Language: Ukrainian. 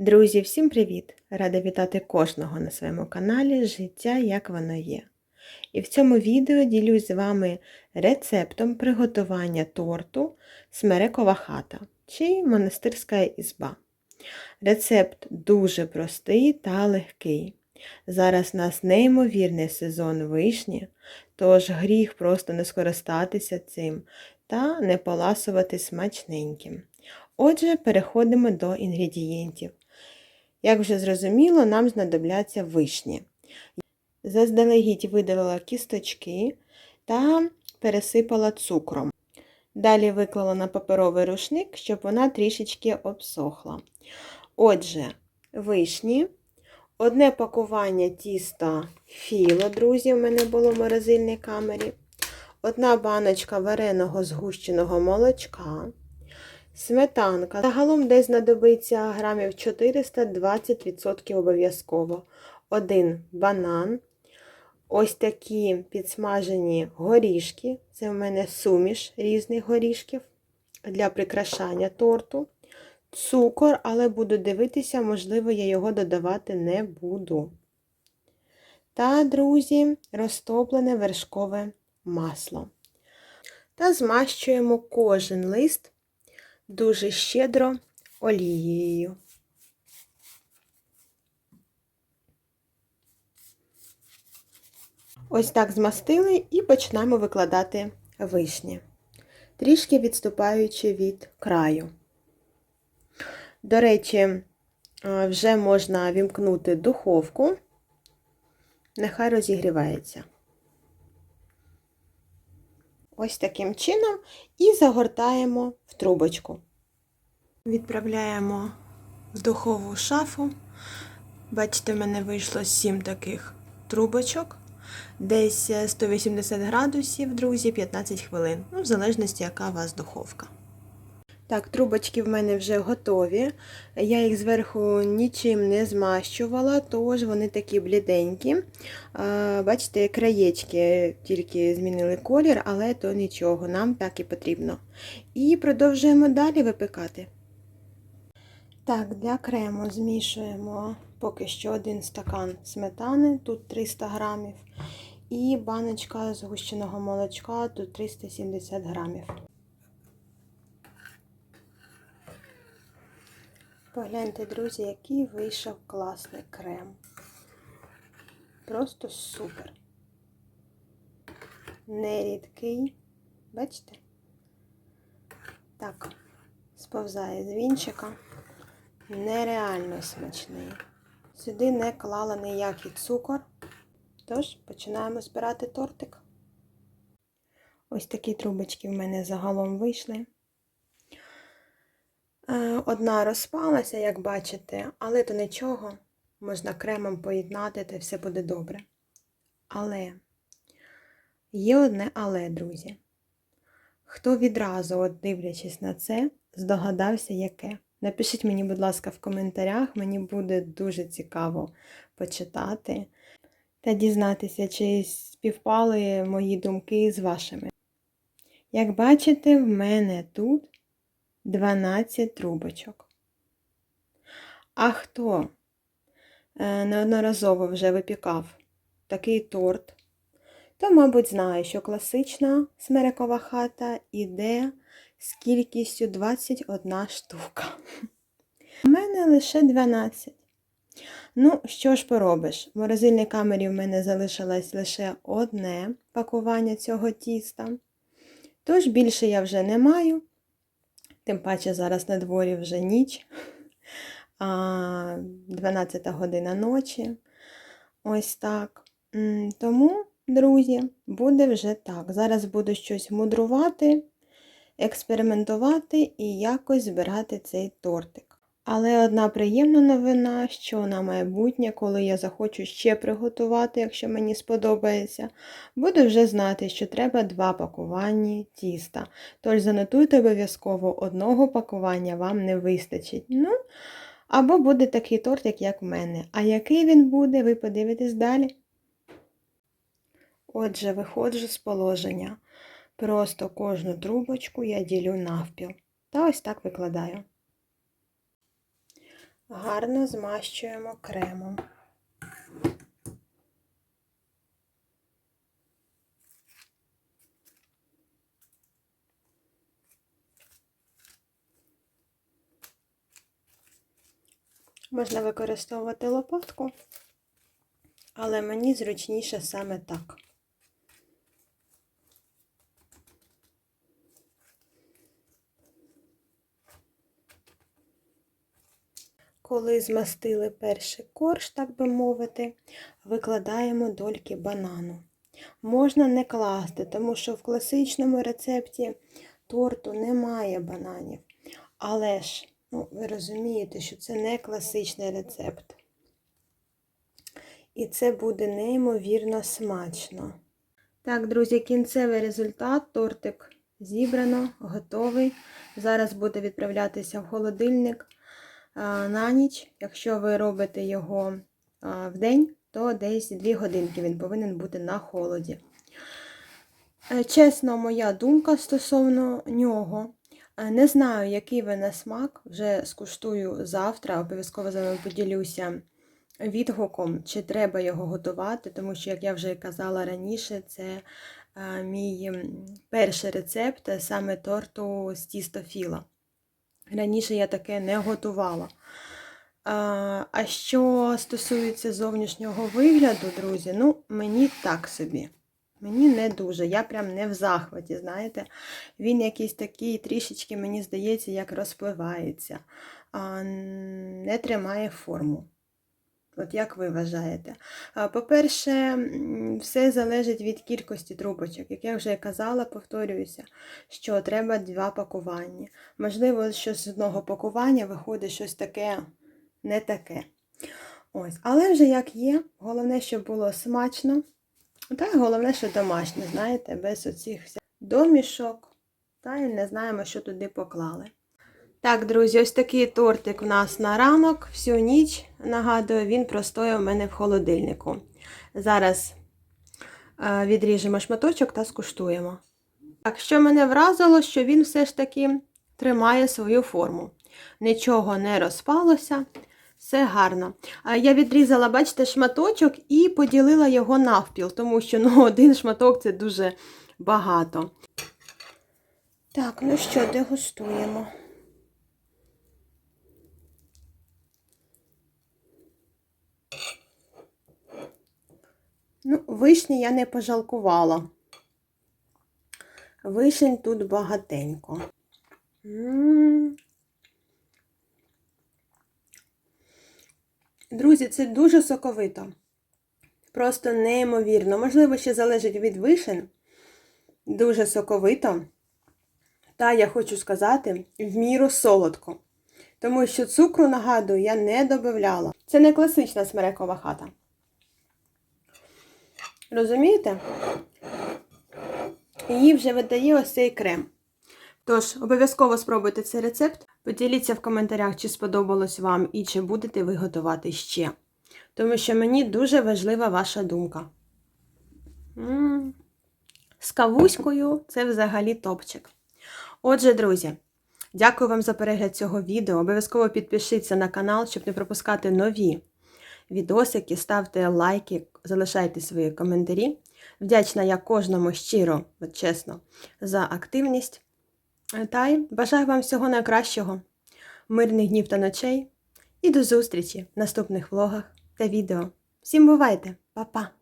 Друзі, всім привіт! Рада вітати кожного на своєму каналі Життя як воно є. І в цьому відео ділюсь з вами рецептом приготування торту Смерекова хата чи монастирська ізба. Рецепт дуже простий та легкий. Зараз у нас неймовірний сезон вишні, тож гріх просто не скористатися цим та не поласувати смачненьким. Отже, переходимо до інгредієнтів. Як вже зрозуміло, нам знадобляться вишні. Заздалегідь видалила кісточки та пересипала цукром. Далі виклала на паперовий рушник, щоб вона трішечки обсохла. Отже, вишні, одне пакування тіста філо, друзі, у мене було в морозильній камері, одна баночка вареного згущеного молочка. Сметанка. Загалом десь знадобиться грамів 420% обов'язково. Один банан. Ось такі підсмажені горішки. Це в мене суміш різних горішків для прикрашання торту. Цукор, але буду дивитися, можливо, я його додавати не буду. Та, друзі, розтоплене вершкове масло. Та змащуємо кожен лист дуже щедро олією. Ось так змастили і почнемо викладати вишні, трішки відступаючи від краю. До речі, вже можна вімкнути духовку, нехай розігрівається. Ось таким чином і загортаємо в трубочку. Відправляємо в духову шафу. Бачите, в мене вийшло 7 таких трубочок. Десь 180 градусів, друзі, 15 хвилин. Ну, в залежності, яка у вас духовка. Так, трубочки в мене вже готові. Я їх зверху нічим не змащувала, тож вони такі бліденькі. Бачите, краєчки тільки змінили колір, але то нічого, нам так і потрібно. І продовжуємо далі випікати. Так, для крему змішуємо поки що один стакан сметани, тут 300 грамів, і баночка згущеного молочка, тут 370 грамів. Погляньте, друзі, який вийшов класний крем. Просто супер. Нерідкий. Бачите? Так, сповзає з вінчика. Нереально смачний. Сюди не клала ніякий цукор. Тож, починаємо збирати тортик. Ось такі трубочки в мене загалом вийшли. Е, одна розпалася, як бачите, але то нічого, можна кремом поєднати, та все буде добре. Але є одне але, друзі. Хто відразу, от дивлячись на це, здогадався, яке? Напишіть мені, будь ласка, в коментарях, мені буде дуже цікаво почитати та дізнатися, чи співпали мої думки з вашими. Як бачите, в мене тут 12 трубочок. А хто е, неодноразово вже випікав такий торт, то, мабуть, знає, що класична смерекова хата іде з кількістю 21 штука. У мене лише 12. Ну, що ж поробиш? В морозильній камері в мене залишилось лише одне пакування цього тіста. Тож більше я вже не маю. Тим паче зараз на дворі вже ніч, 12 година ночі. Ось так. Тому, друзі, буде вже так. Зараз буду щось мудрувати, експериментувати і якось збирати цей тортик. Але одна приємна новина, що на майбутнє, коли я захочу ще приготувати, якщо мені сподобається, буду вже знати, що треба два пакування тіста. Тож занотуйте обов'язково одного пакування вам не вистачить. Ну, або буде такий тортик, як в мене. А який він буде, ви подивитесь далі. Отже, виходжу з положення. Просто кожну трубочку я ділю навпіл. Та ось так викладаю. Гарно змащуємо кремом. Можна використовувати лопатку, але мені зручніше саме так. Коли змастили перший корж, так би мовити, викладаємо дольки банану. Можна не класти, тому що в класичному рецепті торту немає бананів. Але ж, ну, ви розумієте, що це не класичний рецепт. І це буде неймовірно смачно. Так, друзі, кінцевий результат тортик зібрано, готовий. Зараз буде відправлятися в холодильник на ніч. Якщо ви робите його в день, то десь 2 годинки він повинен бути на холоді. Е, чесно, моя думка стосовно нього. Е, не знаю, який ви на смак, вже скуштую завтра, обов'язково з вами поділюся відгуком, чи треба його готувати, тому що, як я вже казала раніше, це е, мій перший рецепт саме торту з тістофіла. Раніше я таке не готувала. А що стосується зовнішнього вигляду, друзі, ну, мені так собі. Мені не дуже, я прям не в захваті, знаєте. Він якийсь такий трішечки, мені здається, як розпливається, не тримає форму. От як ви вважаєте? По-перше, все залежить від кількості трубочок. Як я вже казала, повторююся, що треба два пакування. Можливо, що з одного пакування виходить щось таке не таке. Ось. Але вже як є, головне, щоб було смачно. Та головне, що домашнє, знаєте, без оцих домішок. Та і не знаємо, що туди поклали. Так, друзі, ось такий тортик у нас на ранок, всю ніч, нагадую, він простояв у мене в холодильнику. Зараз е, відріжемо шматочок та скуштуємо. Так, що мене вразило, що він все ж таки тримає свою форму. Нічого не розпалося, все гарно. Я відрізала, бачите, шматочок і поділила його навпіл, тому що ну, один шматок це дуже багато. Так, ну що, дегустуємо. Ну, вишні я не пожалкувала. Вишень тут багатенько. Друзі, це дуже соковито. Просто неймовірно. Можливо, ще залежить від вишень. Дуже соковито. Та я хочу сказати, в міру солодко. Тому що цукру, нагадую, я не додавала. Це не класична смерекова хата. Розумієте? Її вже видає ось цей крем. Тож, обов'язково спробуйте цей рецепт. Поділіться в коментарях, чи сподобалось вам і чи будете ви готувати ще. Тому що мені дуже важлива ваша думка. М -м -м. З кавуською це взагалі топчик. Отже, друзі, дякую вам за перегляд цього відео. Обов'язково підпишіться на канал, щоб не пропускати нові відосики, ставте лайки, залишайте свої коментарі. Вдячна я кожному щиро, от чесно, за активність. Та й бажаю вам всього найкращого, мирних днів та ночей. І до зустрічі в наступних влогах та відео. Всім бувайте, Па-па!